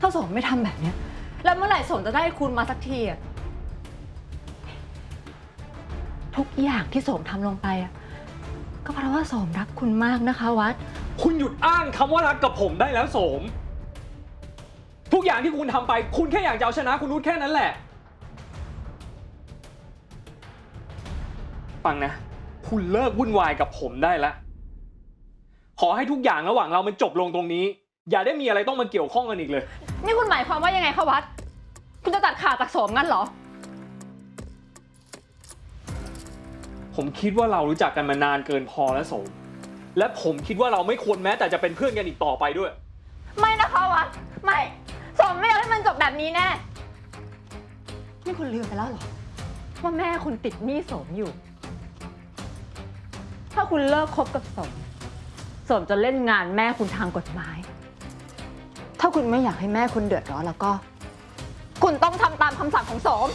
ถ้าสมไม่ทำแบบเนี้ย แล้วเมื่อไหร่สมจะได้คุณมาสักทีอะทุกอย่างที่สมทำลงไปอะก็เพราะว่าสมรักคุณมากนะคะ วัด คุณหยุดอ้างคำว่ารักกับผมได้แล้วโสม ทุกอย่างที่คุณทำไป คุณแค่อยากจะเอาชนะคุณนุชแค่นั้นแหละ ฟังนะ คุณเลิกวุ่นวายกับผมได้แล้ว ขอให้ทุกอย่างระหว่างเรามันจบลงตรงนี้ อย่าได้มีอะไรต้องมาเกี่ยวข้องกันอีกเลย นี่คุณหมายความว่ายังไงคะวัด คุณจะตัดขาดจากสมงั้นเหรอ ผมคิดว่าเรารู้จักกันมานานเกินพอแล้วโสม และผมคิดว่าเราไม่ควรแม้แต่จะเป็นเพื่อนกันอีกต่อไปด้วย ไม่นะคะวัด ไม่สมไม่อยากให้มันจบแบบนี้แน่ นี่คุณลืมไปแล้วเหรอ ว่าแม่คุณติดหนี้สมอยู่ ถ้าคุณเลิกคบกับสม สมจะเล่นงานแม่คุณทางกฎหมาย ถ้าคุณไม่อยากให้แม่คุณเดือดร้อนแล้วก็ คุณต้องทำตามคำสั่งของสม